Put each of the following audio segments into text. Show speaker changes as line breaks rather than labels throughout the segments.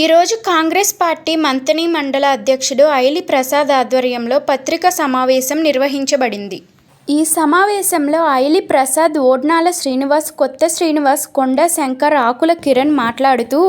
ఈరోజు కాంగ్రెస్ పార్టీ మంతని మండల అధ్యక్షుడు ఐలి ప్రసాద్ ఆధ్వర్యంలో పత్రికా సమావేశం నిర్వహించబడింది. ఈ సమావేశంలో ఐలి ప్రసాద్, ఓడ్నాల శ్రీనివాస్, కొత్త శ్రీనివాస్, కొండ శంకర్, ఆకుల కిరణ్ మాట్లాడుతూ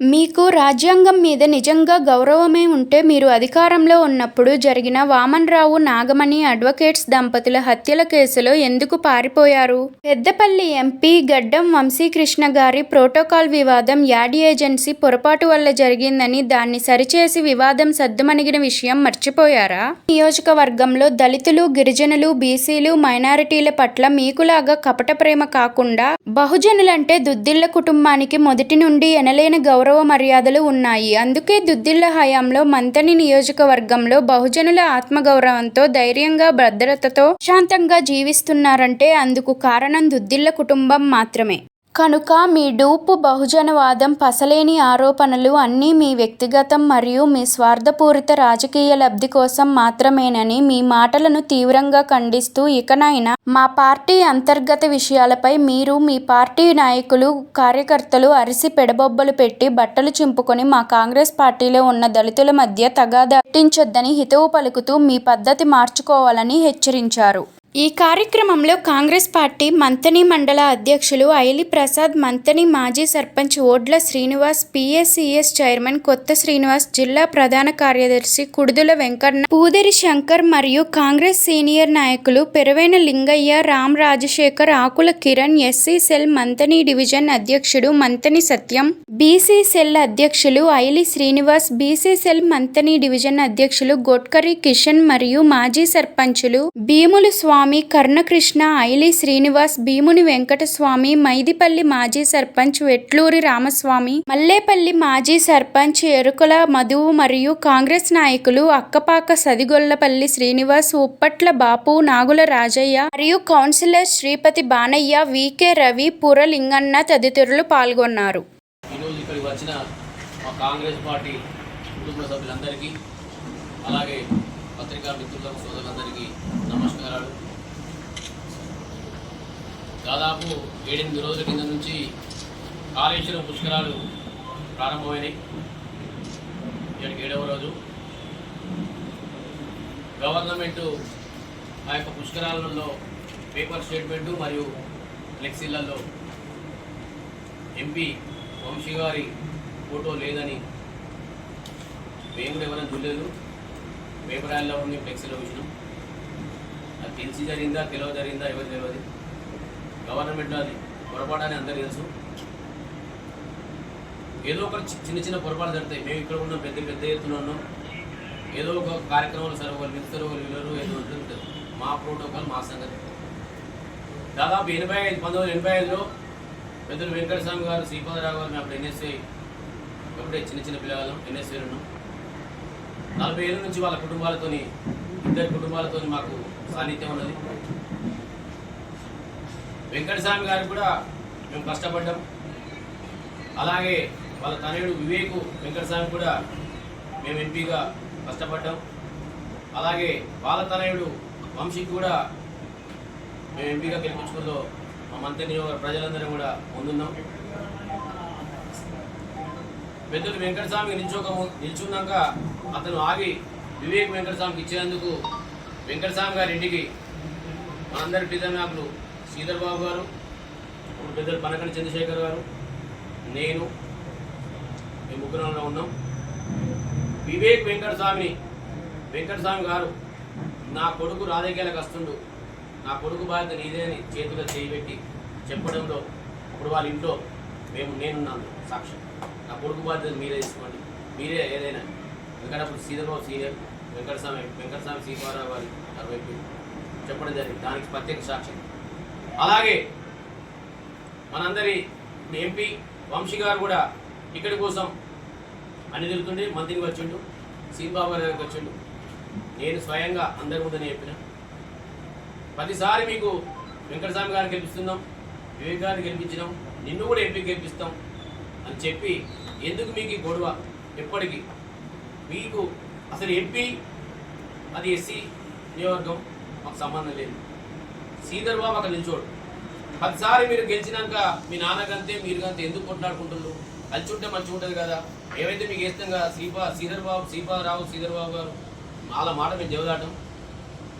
మీకు రాజ్యాంగం మీద నిజంగా గౌరవమే ఉంటే మీరు అధికారంలో ఉన్నప్పుడు జరిగిన వామన్రావు నాగమణి అడ్వకేట్స్ దంపతుల హత్యల కేసులో ఎందుకు పారిపోయారు? పెద్దపల్లి ఎంపీ గడ్డం వంశీకృష్ణ గారి ప్రోటోకాల్ వివాదం యాడ్ ఏజెన్సీ పొరపాటు వల్ల జరిగిందని దాన్ని సరిచేసి వివాదం సద్దుమణిగిన విషయం మర్చిపోయారా? నియోజకవర్గంలో దళితులు, గిరిజనులు, బీసీలు, మైనారిటీల పట్ల మీకులాగా కపట ప్రేమ కాకుండా బహుజనులంటే దుద్దిళ్ళ కుటుంబానికి మొదటి నుండి ఎనలేని గౌరవం మర్యాదలు ఉన్నాయి. అందుకే దుద్దిళ్ళ హయాంలో మంతని నియోజకవర్గంలో బహుజనుల ఆత్మగౌరవంతో, ధైర్యంగా, భద్రతతో ప్రశాంతంగా జీవిస్తున్నారంటే అందుకు కారణం దుద్దిళ్ళ కుటుంబం మాత్రమే. కనుక మీ డూపు బహుజనవాదం, పసలేని ఆరోపణలు అన్నీ మీ వ్యక్తిగతం మరియు మీ స్వార్థపూరిత రాజకీయ లబ్ధి కోసం మాత్రమేనని మీ మాటలను తీవ్రంగా ఖండిస్తూ ఇకనైనా మా పార్టీ అంతర్గత విషయాలపై మీరు, మీ పార్టీ నాయకులు, కార్యకర్తలు అరిసి పెడబొబ్బలు పెట్టి బట్టలు చింపుకొని మా కాంగ్రెస్ పార్టీలో ఉన్న దళితుల మధ్య తగాదా పుట్టించొద్దని హితవు పలుకుతూ మీ పద్ధతి మార్చుకోవాలని హెచ్చరించారు. ఈ కార్యక్రమంలో కాంగ్రెస్ పార్టీ మంతని మండల అధ్యక్షులు ఐలి ప్రసాద్, మంతని మాజీ సర్పంచ్ ఓడ్ల శ్రీనివాస్, పీఏసీఎస్ చైర్మన్ కొత్త శ్రీనివాస్, జిల్లా ప్రధాన కార్యదర్శి కుడుదుల వెంకన్న, పూదరి శంకర్ మరియు కాంగ్రెస్ సీనియర్ నాయకులు Peruvaina Lingaiah, Ram Rajasekhar, Akula Kiran, SC cell Manthani division అధ్యక్షుడు మంతని సత్యం, బీసీ సెల్ అధ్యక్షులు Aili Srinivas, BC cell Manthani division అధ్యక్షులు గొడ్కరి కిషన్ మరియు మాజీ సర్పంచులు భీములు స్వామి, స్వామి కర్ణకృష్ణ, ఐలి శ్రీనివాస్, భీముని వెంకటస్వామి, మైదిపల్లి మాజీ సర్పంచ్ వెట్లూరి రామస్వామి, మల్లేపల్లి మాజీ సర్పంచ్ ఎరుకుల మధువు మరియు కాంగ్రెస్ నాయకులు అక్కపాక సదిగొల్లపల్లి శ్రీనివాస్, ఉప్పట్ల బాపు, నాగుల రాజయ్య మరియు కౌన్సిలర్ శ్రీపతి బానయ్య, వికే రవి, పురలింగన్న తదితరులు పాల్గొన్నారు.
ఈరోజు ఇక్కడికి వచ్చిన మా కాంగ్రెస్ పార్టీ కుటుంబ సభ్యులందరికీ అలాగే పత్రికా మిత్రులకు సోదరులందరికీ నమస్కారాలు దాదాపు ఏడెనిమిది రోజుల కింద నుంచి కాళేశ్వరం పుష్కరాలు ప్రారంభమైనాయి. ఇక్కడికి ఏడవ రోజు. గవర్నమెంట్ ఆ యొక్క పుష్కరాలలో పేపర్ స్టేట్మెంటు మరియు ఫ్లెక్సీలలో ఎంపీ వంశీ గారి ఫోటో లేదని మేము కూడా ఎవరైనా చూడలేదు. పేపర్ యాడ్లో ఉంది ఫ్లెక్సీలో చూసినాం అది తెలిసి జరిగిందా తెలియ జరిగిందా ఎవరు తెలియదు గవర్నమెంట్ అది పొరపాటు అందరూ తెలుసు. ఏదో ఒక చిన్న చిన్న పొరపాటు జరుగుతాయి. మేము ఇక్కడ ఉన్నాం పెద్ద పెద్ద ఎత్తున ఉన్నాం. ఏదో ఒక కార్యక్రమాలు సరే వాళ్ళు పిలుస్తారు వాళ్ళు వినరు ఏదో ఉంటుంది మా ప్రోటోకాల్ మా సంగతి. దాదాపు ఎనభై ఐదు పంతొమ్మిది వందల ఎనభై ఐదులో పెద్దలు వెంకటస్వామి గారు శ్రీపాదరావు గారు మేము అప్పుడు ఎన్ఎస్ఐ అప్పుడే చిన్న చిన్న పిల్లగాళ్ళం ఎన్ఎస్ఐ ఉన్నాం. నలభై ఏళ్ళ నుంచి వాళ్ళ కుటుంబాలతోని ఇద్దరు కుటుంబాలతో మాకు సాన్నిధ్యం ఉన్నది. వెంకటస్వామి గారు కూడా మేము కష్టపడ్డాం. అలాగే వాళ్ళ తనయుడు వివేకు వెంకటస్వామి కూడా మేము ఎంపీగా కష్టపడ్డాం. అలాగే వాళ్ళ తనయుడు వంశీకి కూడా మేము ఎంపీగా గెలిపించుకుందో మా మంత్రి నియోజక ప్రజలందరం కూడా ముందున్నాం పెద్దలు వెంకటస్వామికి నిల్చోక నిల్చున్నాక అతను ఆగి వివేక్ వెంకటస్వామికి ఇచ్చేందుకు వెంకటస్వామి గారి ఇంటికి మనందరి పిల్లనాకులు శ్రీధర్ బాబు గారు ఇప్పుడు పెద్దలు పనకండి చంద్రశేఖర్ గారు నేను మేము ముగ్గురంలో ఉన్నాం. వివేక్ వెంకటస్వామిని వెంకటస్వామి గారు నా కొడుకు రాజకీయాలకు వస్తుండు నా కొడుకు బాధ్యత నీదే అని చేతిలో చేయిబెట్టి చెప్పడంలో ఇప్పుడు వాళ్ళ ఇంట్లో మేము నేనున్నాను సాక్ష్యం నా కొడుకు బాధ్యత మీరే తీసుకోండి. మీరే ఏదైనా. వెంకటప్పుడు సీధర్బాబు సీనియర్ వెంకటస్వామి వెంకటస్వామి సీతారావు గారి అరవైపు చెప్పడం జరిగింది. దానికి ప్రత్యేక సాక్ష్యం అలాగే మనందరి ఎంపీ వంశీ గారు కూడా ఇక్కడి కోసం అన్ని తిరుగుతుండే మంత్రికి వచ్చిండు సీబాబు గారి దగ్గరికి వచ్చిండు. నేను స్వయంగా అందరి ముందని చెప్పిన. ప్రతిసారి మీకు వెంకటస్వామి గారిని గెలిపిస్తున్నాం వివేక్ గారిని గెలిపించినాం నిన్ను కూడా ఎంపీ గెలిపిస్తాం అని చెప్పి ఎందుకు మీకు ఈ గొడవ? ఎప్పటికీ మీకు అసలు ఎంపీ అది ఎస్సీ నియోజకవర్గం మాకు సంబంధం లేదు. శ్రీధర్ బాబు అక్కడ నిల్చోడు. పదిసారి మీరు గెలిచినాక మీ నాన్నకంతే మీరు కంతే ఎందుకు కొట్లాడుకుంటున్నారు? కలిసి ఉంటే మంచిగా ఉంటుంది కదా. ఏవైతే మీకు వేస్తాం కదా శ్రీపా శ్రీధర్ బాబు శ్రీపాదరావు శ్రీధర్ బాబు గారు వాళ్ళ మాట మేము దేవదాటం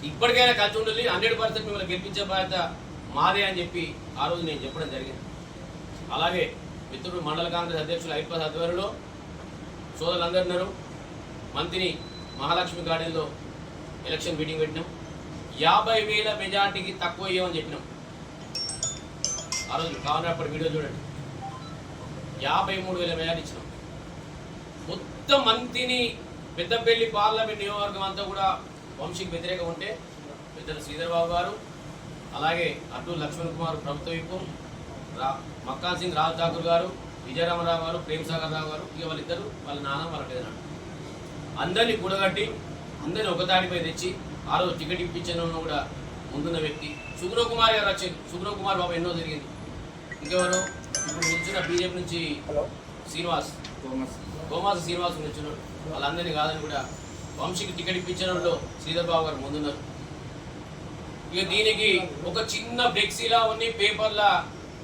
ఇప్పటికైనా కలిసి ఉండాలి హండ్రెడ్ పర్సెంట్ మిమ్మల్ని గెలిపించే బాధ్యత మాదే అని చెప్పి ఆ రోజు నేను చెప్పడం జరిగింది. అలాగే మిత్రుడు మండల కాంగ్రెస్ అధ్యక్షులు ఐపస్ ఆధ్వర్యంలో సోదరులందరున్నారు మంత్రిని మహాలక్ష్మి గార్డెన్లో ఎలక్షన్ మీటింగ్ పెట్టినాం. యాభై వేల మెజార్టీకి తక్కువ ఇవ్వమని చెప్పినాం. ఆ రోజు కావాలన్నప్పుడు వీడియో చూడండి. యాభై మూడు వేల మెజార్టీ ఇచ్చినాం. మొత్తం మంత్రిని పెద్దపల్లి పార్లమెంట్ నియోజకవర్గం అంతా కూడా వంశీకి వ్యతిరేకం ఉంటే పెద్దలు శ్రీధర్బాబు గారు అలాగే అడ్డు లక్ష్మణ్ కుమార్ ప్రభుత్వ విప్పు రా మక్కాన్ సింగ్ రాజ్ ఠాకూర్ గారు విజయరామరావు గారు ప్రేమ్ సాగర్ రావు గారు ఇక వాళ్ళిద్దరు వాళ్ళ నాన్న వాళ్ళ పెదనాన్న. అందరినీ కూడగట్టి అందరిని ఒక తెచ్చి ఆ రోజు టికెట్ ఇప్పించిన కూడా ముందున్న వ్యక్తి సుబ్రో కుమార్ గారు వచ్చారు. సుబ్రో కుమార్ బాబు ఎన్నో జరిగింది. ఇంకెవరు? ఇప్పుడు నిల్చున్న బీజేపీ నుంచి శ్రీనివాస్. గోమాస శ్రీనివాస్ నిల్చున్నాడు. వాళ్ళందరినీ కాదని కూడా వంశీకి టికెట్ ఇప్పించడంలో శ్రీధర్ బాబు గారు ముందున్నారు. ఇక దీనికి ఒక చిన్న ఫ్లెక్సీలా ఉంది పేపర్లా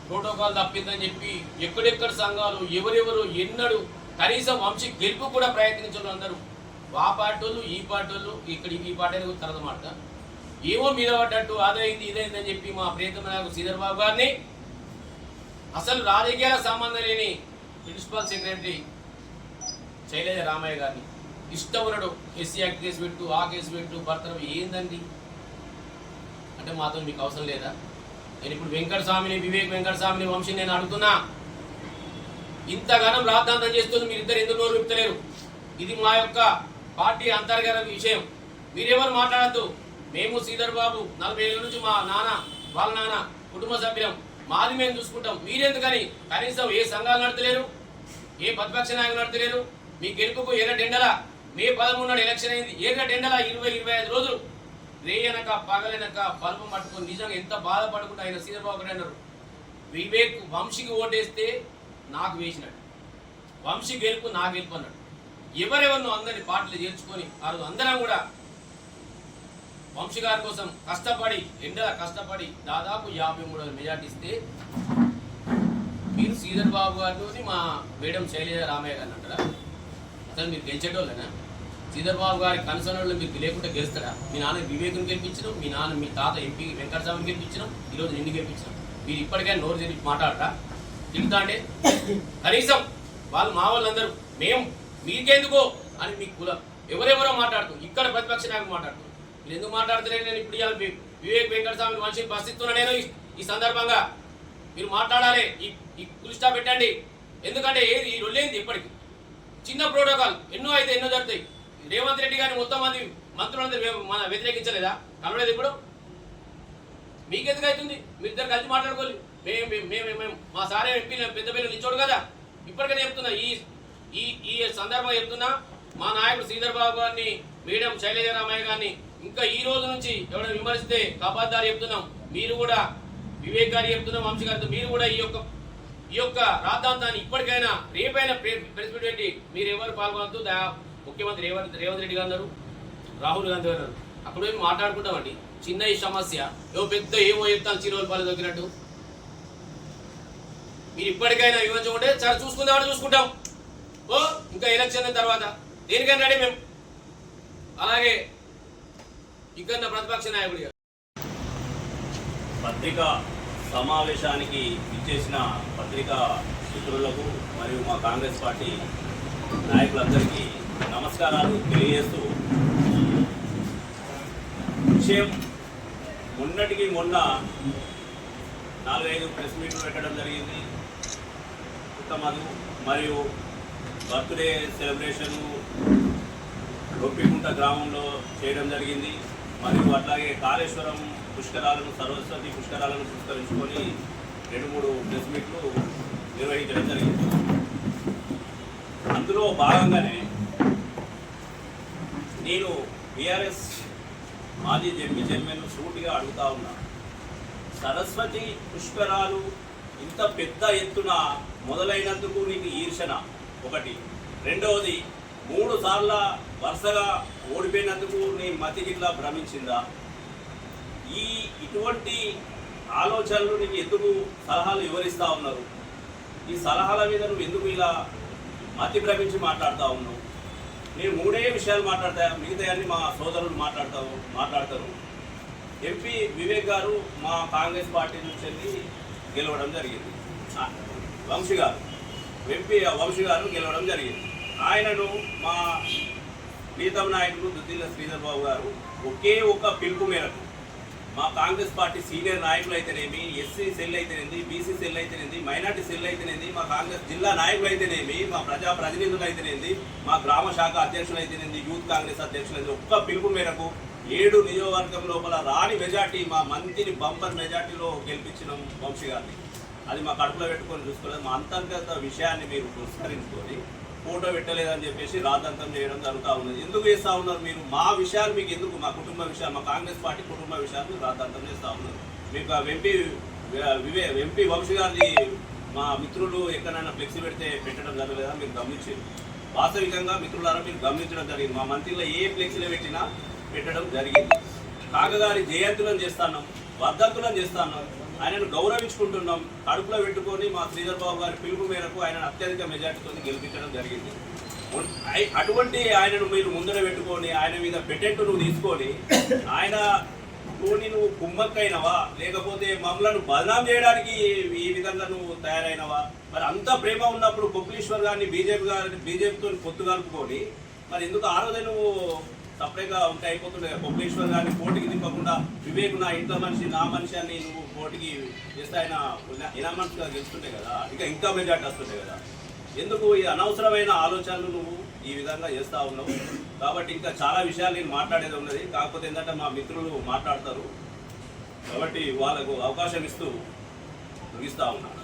ప్రోటోకాల్ తప్పిందని చెప్పి ఎక్కడెక్కడ సంఘాలు ఎవరెవరు ఎన్నడు కనీసం వంశీ గెలుపు కూడా ప్రయత్నించారు అందరూ ఆ పార్టీలు ఈ పాటోళ్ళు ఇక్కడ ఈ పార్టీ తర్వాత మాట ఏమో మీద పడ్డట్టు అదైంది ఇదైందని చెప్పి మా ప్రియతమ నాయకుడు శ్రీధర్ బాబు గారిని అసలు రాజకీయాల సంబంధం లేని ప్రిన్సిపల్ సెక్రటరీ శైలజ రామయ్య గారిని. ఇష్టం ఉన్నాడు ఎస్సీ యాక్ట్ కేసు పెట్టు ఆ కేసు పెట్టు భర్తను ఏందండి? అంటే మాతో మీకు అవసరం లేదా? నేను ఇప్పుడు వెంకట స్వామిని వివేక్ వెంకట స్వామిని వంశం నేను అడుగుతున్నా. ఇంతగానం రాద్ధాంతం చేస్తుంది మీరిద్దరు ఎందుకు నోరు విప్తలేరు ఇది మా యొక్క పార్టీ అంతర్గత విషయం. మీరెవరు మాట్లాడద్దు. మేము శ్రీధర్ బాబు నలభై ఏళ్ళ నుంచి మా నాన్న వాళ్ళ నాన్న కుటుంబ సభ్యులం. మాది మేము చూసుకుంటాం. మీరెందుకని కనీసం ఏ సంఘాలు నడతలేరు? ఏ ప్రతిపక్ష నాయకులు నడతలేరు? మీ గెలుపుకు ఎర్ర టెండల మే పదమూడు ఎలక్షన్ అయింది. ఎర్ర టెండల ఇరవై ఇరవై ఐదు రోజులు? రేయనక పగలనక బల్బం పట్టుకొని నిజంగా ఎంత బాధపడుకుంటూ ఆయన శ్రీధర్ బాబు గారు అన్నారు. వివేక్ వంశీకి ఓటేస్తే నాకు వేసినట్టు వంశీ గెలుపు నా గెలుపు అన్నాడు. ఎవరెవరినో అందరిని పాటలు చేర్చుకొని ఆ రోజు అందరం కూడా వంశీ గారి కోసం కష్టపడి ఎండల కష్టపడి దాదాపు యాభై మూడు మెజార్టీ ఇస్తే మీరు శ్రీధర్ బాబు గారితో మా మేడం శైలజ రామయ్య గారిని అంటారా? అసలు మీరు గెలిచేటోళ్ళనా? శ్రీధర్ బాబు గారి కన్సర్న్ మీరు లేకుండా గెలుస్తారా? మీ నాన్న వివేకుని గెలిపించడం మీ నాన్న మీ తాత ఎంపీ వెంకటస్వామిని గెలిపించడం ఈరోజు నిన్ను గెలిపించడం మీరు ఇప్పటికైనా నోరు తెరిచి మాట్లాడరా? తిరుగుతా అంటే కనీసం వాళ్ళు మా వాళ్ళందరూ మేము మీకెందుకో అని మీకు కుల ఎవరెవరో మాట్లాడుతూ ఇక్కడ ప్రతిపక్ష నాయకులు మాట్లాడుతూ. మీరు ఎందుకు మాట్లాడుతున్నారు నేను ఇప్పుడు ఇవాళ వి- వివేక్ వెంకటస్వామి మనిషిని ప్రశ్నిస్తున్నా నేను ఈ- సందర్భంగా. మీరు మాట్లాడాలి ఈ ఈ పెట్టండి. ఎందుకంటే ఏది ఈ రొల్లేంది ఇప్పటికి? చిన్న ప్రోటోకాల్ ఎన్నో అయితే ఎన్నో జరుగుతాయి. రేవంత్ రెడ్డి గారిని మొత్తం మంది మంత్రులందరూ మేము మన వ్యతిరేకించలేదా? కలవలేదు ఇప్పుడు మీకెందుకు అవుతుంది మీ ఇద్దరు కలిసి మాట్లాడుకోవాలి మేము మేము- మేము మేము మా సారే ఎంపీ పెద్ద పిల్లలు నిల్చోడు కదా. ఇప్పటికైనా చెప్తున్నా ఈ ఈ ఈ సందర్భంగా చెప్తున్నా మా నాయకుడు శ్రీధర్ బాబు గారిని మేడం శైలజ రామయ్య గారిని ఇంకా ఈ రోజు నుంచి ఎవరైనా విమర్శిస్తే కబాద్దారు చెప్తున్నాం. మీరు కూడా వివేక్ గారు చెప్తున్నాం వంశీ గారితో మీరు కూడా ఈ యొక్క ఈ యొక్క రాద్ధాంతాన్ని ఇప్పటికైనా రేపైనా ప్రెస్ మీట్ పెట్టి మీరు ఎవరు పాల్గొనద్దు? ముఖ్యమంత్రి రేవంత్ రేవంత్ రెడ్డి గారు అన్నారు. రాహుల్ గాంధీ గారు అక్కడ పోయి మాట్లాడుకుంటామండి. చిన్న ఈ సమస్య ఏవో పెద్ద ఏమో చెప్తాను చిరువులు పాలు దొరికినట్టు. మీరు ఇప్పటికైనా వివరించుకుంటే సరే చూసుకుందామని చూసుకుంటాం. ఓ ఇంకా ఎలక్షన్ తర్వాత దేనికైనా రెడీ మేము. అలాగే ఇక్కడ ప్రతిపక్ష నాయకుడిగా
పత్రికా సమావేశానికి ఇచ్చేసిన పత్రికా మిత్రులకు మరియు మా కాంగ్రెస్ పార్టీ నాయకులందరికీ నమస్కారాలు తెలియజేస్తూ విషయం మొన్నటికి మొన్న నాలుగైదు ప్రెస్ మీట్లు పెట్టడం జరిగింది. ఉత్తమదు మరియు బర్త్డే సెలబ్రేషన్ గొప్పికుంట గ్రామంలో చేయడం జరిగింది. మరియు అట్లాగే కాళేశ్వరం పుష్కరాలను సరస్వతి పుష్కరాలను పుష్కరించుకొని రెండు మూడు ప్రెస్ మీట్లు నిర్వహించడం జరిగింది. అందులో భాగంగానే నేను బీఆర్ఎస్ మాజీ జడ్పీ చైర్మన్ సూటిగా అడుగుతా ఉన్నా. సరస్వతి పుష్కరాలు ఇంత పెద్ద ఎత్తున మొదలైనందుకు నీకు ఈర్షణ? ఒకటి. రెండవది మూడు సార్ల వరుసగా ఓడిపోయినందుకు నీ మతి గిట్లా భ్రమించిందా? ఈ ఇటువంటి ఆలోచనలు నీకు ఎందుకు సలహాలు వివరిస్తూ ఉన్నారు? ఈ సలహాల మీద నువ్వు ఎందుకు ఇలా మతి భ్రమించి మాట్లాడుతూ ఉన్నావు? నేను మూడే విషయాలు మాట్లాడతా మిగతా అన్ని మా సోదరులు మాట్లాడతావు మాట్లాడతారు. ఎంపీ వివేక్ గారు మా కాంగ్రెస్ పార్టీ నుంచి వెళ్ళి గెలవడం జరిగింది. వంశీ గారు. ఎంపీ వంశీ గారు గెలవడం జరిగింది. ఆయనను మా ప్రీతం నాయకుడు దుద్దిల్ల శ్రీధర్ బాబు గారు ఒకే ఒక పిలుపు మేరకు మా కాంగ్రెస్ పార్టీ సీనియర్ నాయకులు అయితేనేమి ఎస్సీ సెల్ అయితేనేది బీసీ సెల్ అయితేనేది మైనార్టీ సెల్ అయితేనేది మా కాంగ్రెస్ జిల్లా నాయకులు అయితేనేమి మా ప్రజా ప్రతినిధులు అయితేనేది మా గ్రామ శాఖ అధ్యక్షులు అయితేనేది యూత్ కాంగ్రెస్ అధ్యక్షులు అయితే ఒక్క పిలుపు మేరకు ఏడు నియోజకవర్గం లోపల రాని మెజార్టీ మా మంత్రిని బంపర్ మెజార్టీలో గెలిపించిన వంశీ గారిని. అది మా కడుపులో పెట్టుకొని చూసుకోలేదు. మా అంతర్గత విషయాన్ని మీరు పురస్కరించుకొని ఫోటో పెట్టలేదని చెప్పేసి రాద్ధాంతం చేయడం జరుగుతూ ఉన్నది. ఎందుకు చేస్తూ ఉన్నారు మీరు? మా విషయాలు మీకు ఎందుకు? మా కుటుంబ విషయాలు మా కాంగ్రెస్ పార్టీ కుటుంబ విషయాలు మీరు రాద్ధాంతం చేస్తూ ఉన్నారు. మీకు ఆ ఎంపీ వివే ఎంపీ వంశీ గారిని మా మిత్రులు ఎక్కడైనా ఫ్లెక్సీ పెడితే పెట్టడం జరగలేదా? మీరు గమనించారు. వాస్తవికంగా మిత్రులారా మీరు గమనించడం జరిగింది. మా మంత్రిలో ఏ ఫ్లెక్సీలో పెట్టినా పెట్టడం జరిగింది. కాకగారి జయంతులను చేస్తాను వర్ధంతులను చేస్తాను ఆయనను గౌరవించుకుంటున్నాం. కడుపులో పెట్టుకొని మా శ్రీధర్ బాబు గారి పిలుపు మేరకు ఆయనను అత్యధిక మెజార్టీతో గెలిపించడం జరిగింది. అటువంటి ఆయనను మీరు ముందర పెట్టుకొని ఆయన మీద పెటెంట్ నువ్వు తీసుకొని ఆయన తోని నువ్వు కుమ్మక్కైనవా? లేకపోతే మమ్మలను బదనాం చేయడానికి ఈ- ఈ విధంగా నువ్వు తయారైనవా? మరి అంత ప్రేమ ఉన్నప్పుడు కొప్పలేశ్వర్ గారిని బీజేపీ గారిని బీజేపీతో పొత్తు కలుపుకొని మరి ఎందుకు ఆ రోజే నువ్వు సపరేట్గా ఉంటే అయిపోతుండే కదా. గారిని పోటీకి దింపకుండా వివేక్ నా ఇంట్లో మనిషి నా మనిషి అని నువ్వు పోటీకి చేస్తే ఆయన ఇనామన్స్గా గెలుచుకుంటే కదా. ఇక ఇంకా మెజార్టీ వస్తుండే కదా. ఎందుకు ఈ అనవసరమైన ఆలోచనలు నువ్వు ఈ విధంగా చేస్తూ ఉన్నావు? కాబట్టి ఇంకా చాలా విషయాలు నేను మాట్లాడేది ఉన్నది. కాకపోతే ఏంటంటే మా మిత్రులు మాట్లాడతారు. కాబట్టి వాళ్ళకు అవకాశం ఇస్తూ ముగిస్తూ ఉన్నాను